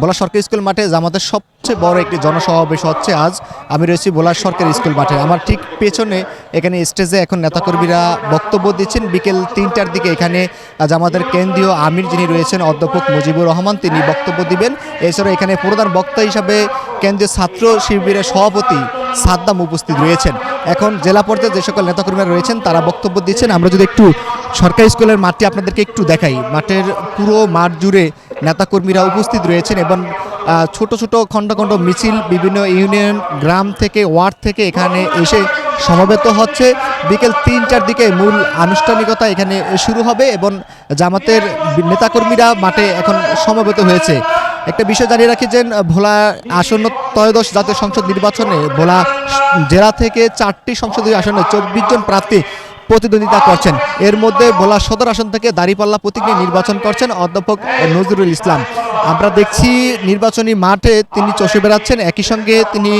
ভোলা সরকারি স্কুল মাঠে জামাতের সবচেয়ে বড় একটি জনসমাবেশ হচ্ছে আজ। আমি রয়েছি ভোলা সরকারি স্কুল মাঠে। আমার ঠিক পেছনে এখানে স্টেজে এখন নেতাকর্মীরা বক্তব্য দিচ্ছেন। বিকেল তিনটার দিকে এখানে জামাতের কেন্দ্রীয় আমির যিনি রয়েছেন, অধ্যাপক মুজিবুর রহমান, তিনি বক্তব্য দিবেন। এছাড়া এখানে প্রধান বক্তা হিসাবে কেন্দ্রীয় ছাত্র শিবিরের সভাপতি সাদ্দাম উপস্থিত রয়েছেন। এখন জেলা পর্যায়ে যে সকল নেতাকর্মীরা রয়েছেন, তারা বক্তব্য দিচ্ছেন। আমরা যদি একটু সরকারি স্কুলের মাঠটি আপনাদেরকে একটু দেখাই। মাঠের পুরো মাঠ জুড়ে নেতাকর্মীরা উপস্থিত রয়েছেন এবং ছোট ছোট খণ্ড খণ্ড মিছিল বিভিন্ন ইউনিয়ন, গ্রাম থেকে, ওয়ার্ড থেকে এখানে এসে সমবেত হচ্ছে। বিকেল তিনটার দিকে মূল আনুষ্ঠানিকতা এখানে শুরু হবে এবং জামাতের নেতাকর্মীরা মাঠে এখন সমবেত হয়েছে। একটা বিষয় জানিয়ে রাখি যে, ভোলা আসন্ন ত্রয়োদশ জাতীয় সংসদ নির্বাচনে ভোলা জেলা থেকে চারটি সংসদীয় আসনে চব্বিশ জন প্রার্থী প্রতিদ্বন্দ্বিতা করছেন। এর মধ্যে ভোলা সদর আসন থেকে দাঁড়িপাল্লা প্রতীক নিয়ে নির্বাচন করছেন অধ্যাপক নজরুল ইসলাম। আমরা দেখছি নির্বাচনী মাঠে তিনি চষে বেড়াচ্ছেন, একই সঙ্গে তিনি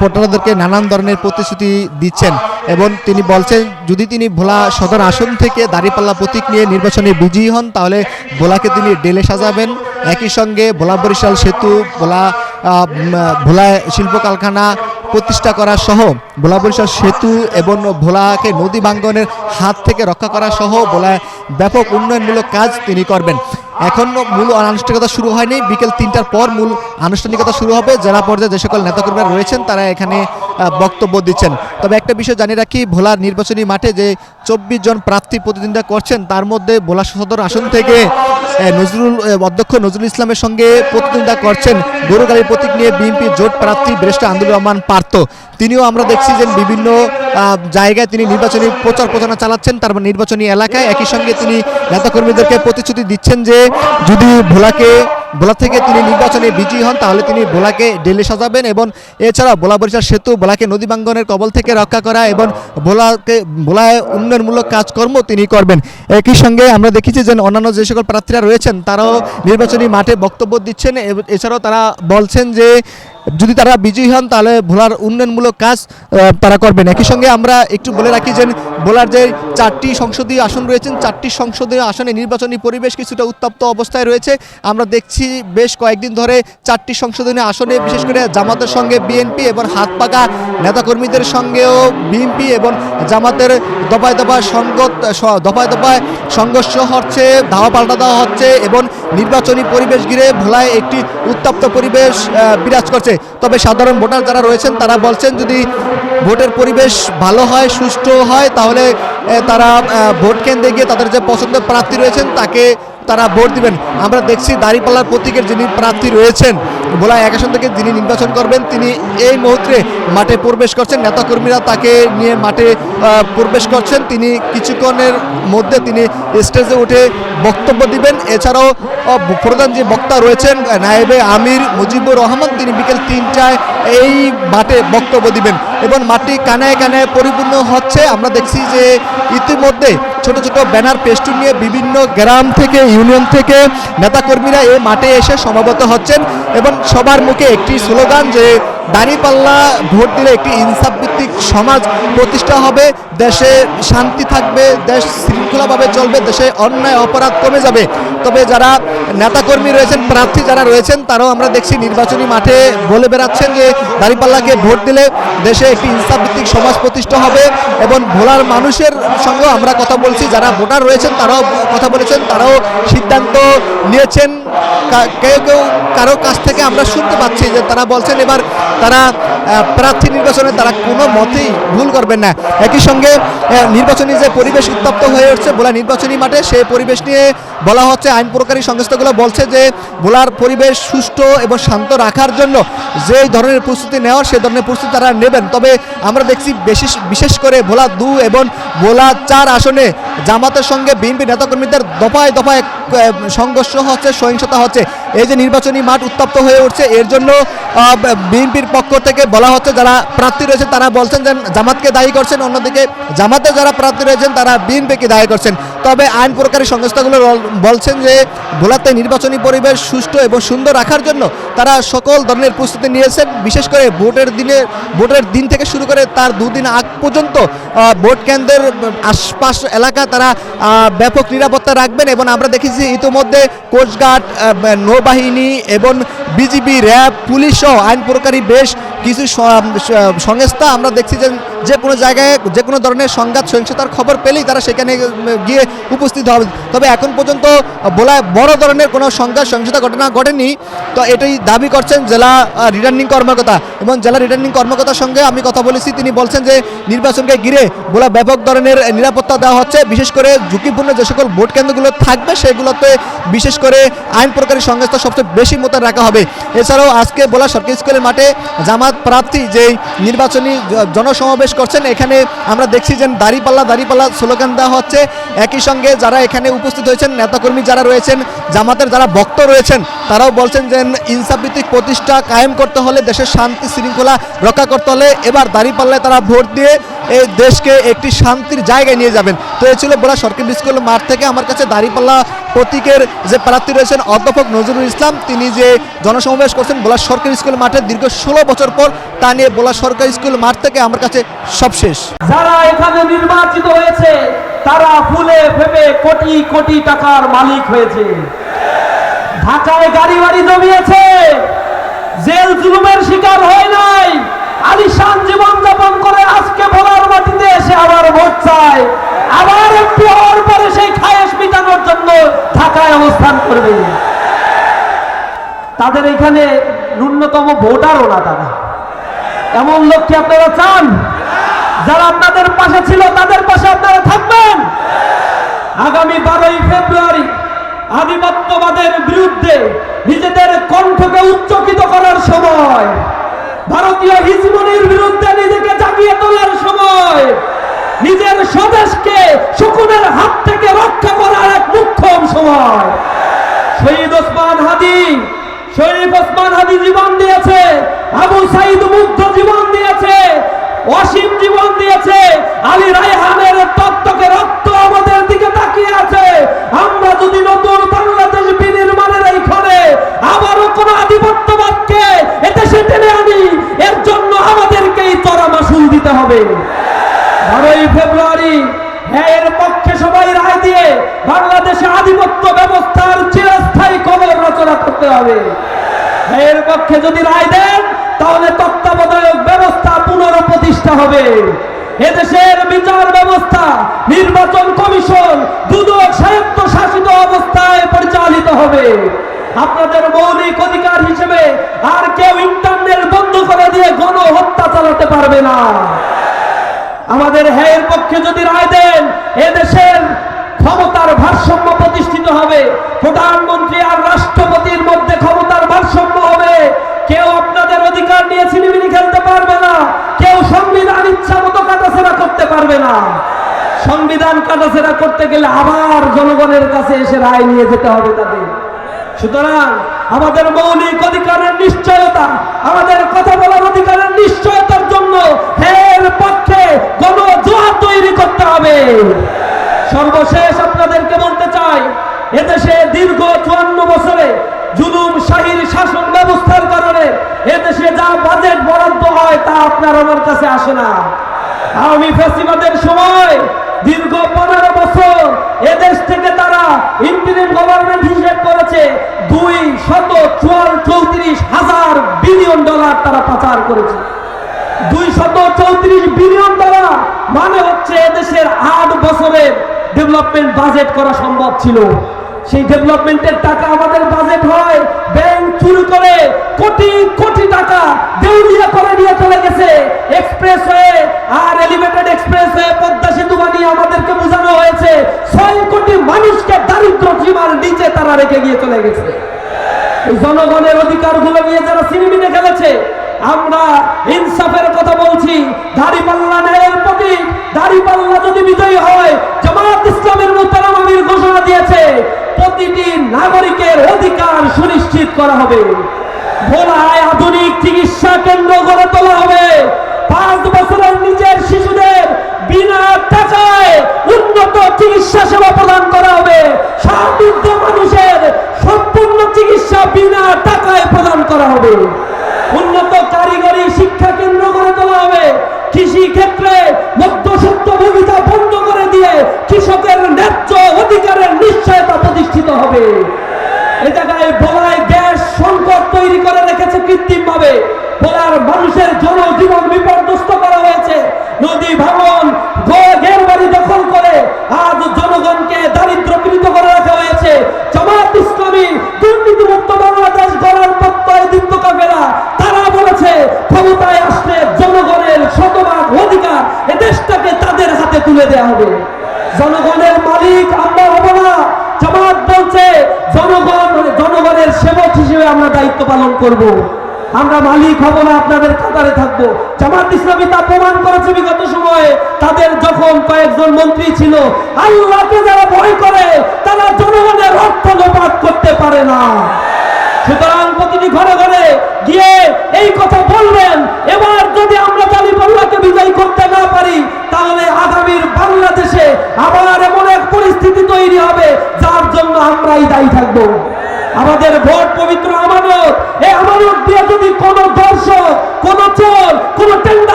ভোটারদেরকে নানান ধরনের প্রতিশ্রুতি দিচ্ছেন এবং তিনি বলছেন, যদি তিনি ভোলা সদর আসন থেকে দাঁড়িপাল্লা প্রতীক নিয়ে নির্বাচনে বিজয়ী হন, তাহলে ভোলাকে তিনি ডেলে সাজাবেন। একই সঙ্গে ভোলা বরিশাল সেতু, ভোলা ভোলা শিল্প কারখানা প্রতিষ্ঠা করা সহ ভোলা বরিশাল সেতু এবং ভোলাকে নদী বাঙ্গনের হাত থেকে রক্ষা করা সহ ভোলায় ব্যাপক উন্নয়নমূলক কাজ তিনি করবেন। এখন মূল আনুষ্ঠানিকতা শুরু হয়নি। বিকেল তিনটার পর মূল আনুষ্ঠানিকতা শুরু হবে। জেলা পর্যায়ে যে সকল নেতাকর্মীরা রয়েছেন, তারা এখানে বক্তব্য দিচ্ছেন। তবে একটা বিষয় জানিয়ে রাখি ভোলার নির্বাচনী মাঠে যে চব্বিশ জন প্রার্থী প্রতিদ্বন্দ্বিতা করছেন, তার মধ্যে ভোলা সদর আসন থেকে নজরুল অধ্যক্ষ নজরুল ইসলামের সঙ্গে প্রতিদ্বন্দ্বিতা করছেন। গরুগাড়ির প্রতীক নিয়ে বিএনপি জোট প্রার্থী ব্রেস্টা আন্দুল রহমান পার্থ। তিনিও আমরা দেখছি যে বিভিন্ন জায়গায় তিনি নির্বাচনী প্রচার প্রচারণা চালাচ্ছেন, তার নির্বাচনী এলাকায় একই সঙ্গে তিনি নেতাকর্মীদেরকে প্রতিশ্রুতি দিচ্ছেন যে যদি ভোলাকে, ভোলা থেকে তিনি নির্বাচনে বিজয়ী হন, তাহলে তিনি ভোলাকে ডেলে সাজাবেন এবং এছাড়া ভোলা বরিশাল সেতু, ভোলাকে নদী বাঙ্গনের কবল থেকে রক্ষা করা এবং ভোলাকে, ভোলায় উন্নয়নমূলক কাজকর্ম তিনি করবেন। একই সঙ্গে আমরা দেখেছি যে অন্যান্য যে সকল প্রার্থীরা রয়েছেন, তারাও নির্বাচনী মাঠে বক্তব্য দিচ্ছেন এছাড়াও তারা বলছেন যে যদি তারা বিজয়ী হন, তাহলে ভোলার উন্নয়নমূলক কাজ তারা করবেন। একই সঙ্গে আমরা একটু বলে রাখি যে ভোলার যে চারটি সংসদীয় আসন রয়েছেন, চারটি সংসদীয় আসনে নির্বাচনী পরিবেশ কিছুটা উত্তপ্ত অবস্থায় রয়েছে। আমরা দেখছি বেশ কয়েকদিন ধরে চারটি সংশোধনী আসনে, বিশেষ করে জামাতের সঙ্গে বিএনপি এবং হাত পাকা নেতাকর্মীদের সঙ্গেও বিএনপি এবং জামাতের দফায় দফায় সঙ্গত স- দফায় দফায় সংঘর্ষ হচ্ছে, ধাওয়া পাল্টা দেওয়া হচ্ছে এবং নির্বাচনী পরিবেশ ঘিরে ভোলায় একটি উত্তপ্ত পরিবেশ বিরাজ করছে। তবে সাধারণ ভোটার যারা রয়েছেন, তারা বলছেন যদি ভোটের পরিবেশ ভালো হয়, সুষ্ঠু হয়, তাহলে তারা ভোট কেন্দ্রে গিয়ে তাদের যে পছন্দের প্রার্থী রয়েছেন, তাকে তারা ভোট দিবেন। আমরা দেখছি দাঁড়িপাল্লার প্রতীকের যিনি প্রার্থী রয়েছেন ভোলা এক থেকে যিনি নির্বাচন করবেন, তিনি এই মুহূর্তে মাঠে প্রবেশ করছেন। নেতাকর্মীরা তাকে নিয়ে মাঠে প্রবেশ করছেন। তিনি কিছুক্ষণের মধ্যে তিনি স্টেজে উঠে বক্তব্য দিবেন। এছাড়াও প্রধান যে বক্তা রয়েছেন, নায়েবে আমির মুজিবুর রহমান, তিনি বিকেল তিনটায় এই মাঠে বক্তব্য দিবেন। এবং মাঠটি কানায় কানায় পরিপূর্ণ হচ্ছে। আমরা দেখছি যে ইতিমধ্যে ছোট ছোট ব্যানার পেস্টুন নিয়ে বিভিন্ন গ্রাম থেকে, ইউনিয়ন থেকে নেতাকর্মীরা এই মাঠে এসে সমাবেত হচ্ছেন এবং সবার মুখে একটি স্লোগান যে দাঁড়িপাল্লা ভোট দিলে একটি ইনসাফ ভিত্তিক সমাজ প্রতিষ্ঠা হবে। দেশে শান্তি থাকবে, দেশ শৃঙ্খলাভাবে চলবে, দেশে অন্যায়, অপরাধ কমে যাবে। তবে যারা নেতাকর্মী রয়েছেন, প্রার্থী যারা রয়েছেন, তারাও আমরা দেখছি নির্বাচনী মাঠে বলে বেড়াচ্ছেন যে দাঁড়িপাল্লাকে ভোট দিলে দেশে একটি ইনসাফ ভিত্তিক সমাজ প্রতিষ্ঠা হবে এবং ভোলার মানুষের সঙ্গেও আমরা কথা বলছি। যারা ভোটার রয়েছেন, তারাও কথা বলেছেন, তারাও সিদ্ধান্ত নিয়েছেন। কেউ কেউ কারও কাছ থেকে আমরা শুনতে পাচ্ছি যে তারা বলছেন, এবার তারা প্রার্থী নির্বাচনে তারা কোনো মতেই ভুল করবেন না। একই সঙ্গে নির্বাচনী যে পরিবেশ উত্তপ্ত হয়ে উঠছে ভোলা নির্বাচনী মাঠে, সেই পরিবেশ নিয়ে বলা হচ্ছে, আইন প্রকারী সংস্থাগুলো বলছে যে, ভোলার পরিবেশ সুষ্ঠু এবং শান্ত রাখার জন্য যে ধরনের প্রস্তুতি নেওয়ার, সে ধরনের প্রস্তুতি তারা নেবেন। তবে আমরা দেখছি বিশেষ বিশেষ করে ভোলা দু এবং ভোলা চার আসনে জামাতের সঙ্গে বিএনপি নেতাকর্মীদের দফায় দফায় সংঘর্ষ হচ্ছে, সহিংসতা হচ্ছে। এই যে নির্বাচনী মাঠ উত্তপ্ত হয়ে উঠছে, এর জন্য বিএনপির পক্ষ থেকে বলা হচ্ছে যারা প্রার্থী রয়েছেন, তারা বলছেন যে জামাতকে দায়ী করছেন, অন্যদিকে জামাতে যারা প্রার্থী রয়েছেন, তারা বিএনপিকে দায়ী করছেন। তবে আইন প্রকারী সংস্থাগুলো বলছেন যে ভোলাতে নির্বাচনী পরিবেশ সুষ্ঠু এবং সুন্দর রাখার জন্য তারা সকল ধরনের প্রস্তুতি নিয়েছেন, বিশেষ করে ভোটের দিনে, ভোটের দিন থেকে শুরু করে তার দুদিন আগ পর্যন্ত ভোট কেন্দ্রের আশপাশ এলাকা তারা ব্যাপক নিরাপত্তা রাখবেন এবং আমরা দেখেছি ইতিমধ্যে কোস্টগার্ড নৌবাহিনী এবং বিজিবি, র্যাব, পুলিশ সহ আইন প্রকারী বেশ কিছু সংস্থা আমরা দেখছি যে যে কোনো জায়গায় যে কোনো ধরনের সংঘাত, সহিংসতার খবর পেলেই তারা সেখানে গিয়ে উপস্থিত হবে তবে এখন পর্যন্ত বলায় বড় ধরনের কোনো সংঘাত, সহিংসতা ঘটনা ঘটেনি। তো এটাই দাবি করছেন জেলা রিটার্নিং কর্মকর্তা। এবং জেলা রিটার্নিং কর্মকর্তার সঙ্গে আমি কথা বলেছি, তিনি বলছেন যে নির্বাচনকে ঘিরে বলা ব্যাপক ধরনের নিরাপত্তা দেওয়া হচ্ছে। বিশেষ করে ঝুঁকিপূর্ণ যে সকল ভোট কেন্দ্রগুলো থাকবে, সেগুলোতে বিশেষ করে আইন প্রকারী সংস্থা সবচেয়ে বেশি মোতায়েন রাখা হবে। এছাড়াও আজকে বলা সরকারি স্কুলের মাঠে জামাত প্রার্থী যেই নির্বাচনী জনসমাবেশ করছেন, এখানে আমরা দেখছি যে দাড়িপাল্লা, দাঁড়িপাল্লা স্লোগান দেওয়া হচ্ছে। একই সঙ্গে যারা এখানে উপস্থিত হয়েছেন, নেতাকর্মী যারা রয়েছেন, জামাতের যারা ভক্ত রয়েছেন, তারাও বলছেন যে ইনসাফভিত্তিক প্রতিষ্ঠা কায়েম করতে হলে দেশের শান্তি শৃঙ্খলা রক্ষা করতে হলে এবার দাড়িপাল্লায় তারা ভোট দিয়ে এই দেশকে একটি শান্তির জায়গায় নিয়ে যাবেন। তো এ ছিল বলা সরকারি স্কুল মাঠ থেকে আমার কাছে দাঁড়িপাল্লা প্রতীকের যে প্রার্থী রয়েছেন অধ্যাপক নজরুল ইসলাম, তিনি যে জনসমাবেশ করছেন বোলা সরকারি স্কুল মাঠে দীর্ঘ ষোলো বছর পর, তা নিয়ে বোলা সরকারি স্কুল মাঠ থেকে আমার কাছে সব শেষ যারা এখানে নির্বাচিত হয়েছে তারা ফুলে ফেপে কোটি কোটি টাকার মালিক হয়েছে। ঢাকায় গাড়ি বাড়ি জমিয়েছে। জেল জুলুমের শিকার হয় নাই। আলিশান জীবন যাপন করে আজকে ভোলার মাটিতে এসে আবার ভোট চায়। আবার একটি হওয়ার পরে সেই খায়েশ মিটানোর জন্য ঢাকায় অবস্থান করবে। তাদের এখানে ন্যূনতম ভোটারও না তারা। এমন লোক কি আপনারা চান? যারা আপনাদের পাশে ছিল, তাদের পাশে আপনারা থাকবেন। আগামী বারোই ফেব্রুয়ারি আধিপত্যবাদের বিরুদ্ধে নিজেদের কণ্ঠকে উচ্চকিত করার সময়, ভারতীয় হিজমনির বিরুদ্ধে নিজেকে জাগিয়ে তোলার সময়, নিজের স্বদেশকে শকুনের হাত থেকে রক্ষা করার এক মুখ্যম সময়। শহীদ ওসমান হাদি শরীফ ওসমান হাদি জীবন দিয়েছে, আবু সাইদ মুগ্ধ জীবন দিয়েছে অসীম জীবন দিয়েছে। আলী রায়হানের তত্ত্বকে রক্ত আমাদের দিকে তাকিয়ে আছে। আমরা যদি নতুন বাংলাদেশ বিনির্মাণের এই ঘরে আবারও কোন আধিপত্যবাদকে এদেশে টেনে আনি, এর জন্য আমাদেরকেই চড়া মাসুল দিতে হবে। বারোই ফেব্রুয়ারি হ্যাঁ এর পক্ষে সবাই রায় দিয়ে বাংলাদেশে আধিপত্য ব্যবস্থার চিরস্থায়ী কবর রচনা করতে হবে। এর পক্ষে যদি রায় দেন পুনঃপ্রতিষ্ঠা হবে। এদেশের বিচার ব্যবস্থা, নির্বাচন কমিশন, দুদক স্বায়ত্ত শাসিত অবস্থায় পরিচালিত হবে। আপনাদের মৌলিক অধিকার হিসেবে আর কেউ ইন্টারনেট বন্ধ করে দিয়ে গণহত্যা চালাতে পারবে না। আমাদের হ্যায়ের পক্ষে যদি রায় দেন এদেশের কাটাছেড়া করতে গেলে আবার জনগণের কাছে এসে রায় নিয়ে যেতে হবে তাদের। সুতরাং আমাদের মৌলিক অধিকারের নিশ্চয়তা, আমাদের কথা বলার অধিকারের নিশ্চয়তার জন্য হের পক্ষে গণজোয়ার তৈরি করতে হবে। সর্বশেষ আপনাদেরকে বলতে চাই, এদেশে দীর্ঘ চুয়ান্ন বছরে জুলুম শাহীর শাসন ব্যবস্থার কারণে এদেশে যা বাজেট বরাদ্দ হয় তা আপনার আমার কাছে আসে না। আওয়ামী ফেসিবাদের সময় দীর্ঘ পনেরো বছর এদেশ থেকে তারা ইন্টারিম গভর্নমেন্ট হিসেব করেছে দুই শত চুয়াল চৌত্রিশ হাজার বিলিয়ন ডলার পাচার করেছে। দুই শত চৌত্রিশ বিলিয়ন ডলার মানে হচ্ছে এদেশের আট বছরের ডেভেলপমেন্ট বাজেট করা সম্ভব ছিল। সেই ডেভেলপমেন্টের টাকা আমাদের বাজেট হয় ব্যাংক চুরি করে কোটি কোটি টাকা করে নিয়ে চলে গেছে। এক্সপ্রেস হয়ে আর এলিভেটেড এক্সপ্রেস হয়ে পদ্মা সেতু বানিয়ে আমাদেরকে বোঝানো হয়েছে, ছয় কোটি মানুষকে দারিদ্র সীমার নিচে তারা রেখে গিয়ে চলে গেছে। জনগণের অধিকারগুলো আমরা ইনসাফের কথা বলছি। দাড়ি পাল্লা নেয়ের প্রতি দাড়ি পাল্লা যদি বিজয়ী হয়, জামাত ইসলামের মোতারাম আমির ঘোষণা দিয়েছে, প্রতিটি নাগরিকের অধিকার সুনিশ্চিত করা হবে। ভোলায় আধুনিক চিকিৎসা কেন্দ্র গড়ে তোলা হবে। পাঁচ বছরের নিচের শিশুদের বিনা টাকায় উন্নত চিকিৎসা সেবা প্রদান করা হবে। সার্বিক হবে। এ জায়গায় বলায় গ্যাস সংকট তৈরি করে রেখেছে কৃত্রিমভাবে। বলার মানুষের জনজীবন পালন করব। আমরা মালিক হব না, আপনাদের কাতারে থাকব। জামাত ইসলামী তা প্রমাণ করেছে বিগত সময়ে। তাদের যখন কয়েকজন মন্ত্রী ছিল, আল্লাহকে যারা ভয় করে, তারা জনগণের রক্ত লোপাত করতে পারে না। সুতরাং প্রতিটি ঘরে ঘরে গিয়ে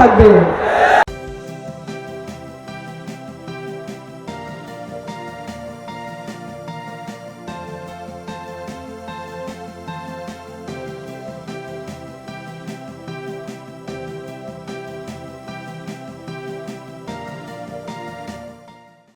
থাকবে